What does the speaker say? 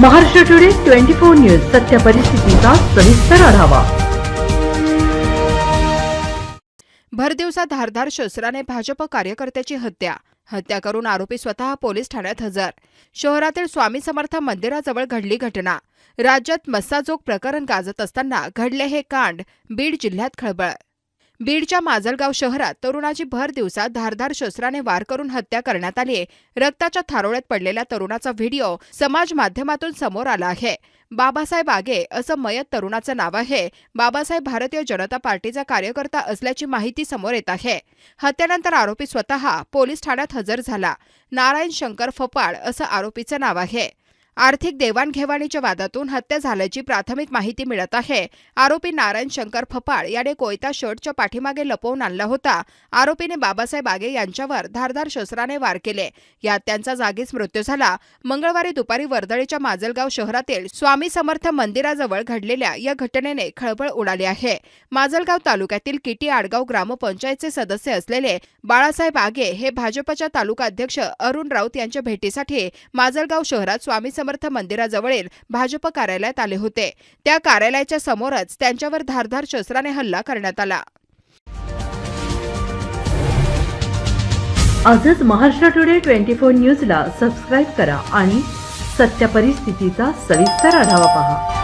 Maharashtra today twenty four news सत्य परिस्थितीचा सविस्तर आढावा. भरदिवसा धारधार शस्त्राने भाजप कार्यकर्त्याची हत्या. हत्या करून आरोपी स्वतः पोलीस ठाण्यात हजर. शहरातील स्वामी समर्थ मंदिराजवळ घडली घटना. राज्यात मस्साजोग प्रकरण गाजत असताना घडले हे कांड बीड जिल्ह्यात खळबळ. बीडच्या माजलगाव शहरात तरुणाची भर दिवसात धारधार शस्त्राने वार करून हत्या करण्यात आली रक्ताच्या थारोळ्यात पडलेल्या तरुणाचा व्हिडिओ समाज माध्यमातून समोर आला आहे. बाबासाहेब आगे असं मयत तरुणाचं नाव आहे. बाबासाहेब भारतीय जनता पार्टीचा कार्यकर्ता असल्याची माहिती समोर येत आहे. हत्येनंतर आरोपी स्वतः पोलीस ठाण्यात हजर झाला. नारायण शंकर फपाळ असं आरोपीचं नाव आहे. आर्थिक देवाणघेवाणीच्या वादातून हत्या झाल्याची प्राथमिक माहिती मिळत आहे. आरोपी नारायण शंकर फपाळ याने कोयता शर्टच्या पाठीमागे लपवून आणला होता. आरोपीने बाबासाहेब आगे यांच्यावर धारधार शस्त्राने वार केले. यात त्यांचा जागीच मृत्यू झाला. मंगळवारी दुपारी वर्दळीच्या माजलगाव शहरातील स्वामी समर्थ मंदिराजवळ घडलेल्या या घटनेने खळबळ उडाली आहे. माजलगाव तालुक्यातील किटी आडगाव ग्रामपंचायतचे सदस्य असलेले बाळासाहेब आगे हे भाजपच्या तालुका अध्यक्ष अरुण राऊत यांच्या भेटीसाठी माजलगाव शहरात स्वामी समर्थ मंदिराजवळील भाजप कार्यालयात आले होते. त्या कार्यालयाच्या समोरच त्यांच्यावर धारधार शस्त्राने हल्ला करण्यात आला. आजच महाराष्ट्र टुडे ट्वेंटी फोर न्यूजला सबस्क्राईब करा आणि सत्य परिस्थितीचा सविस्तर आढावा पहा.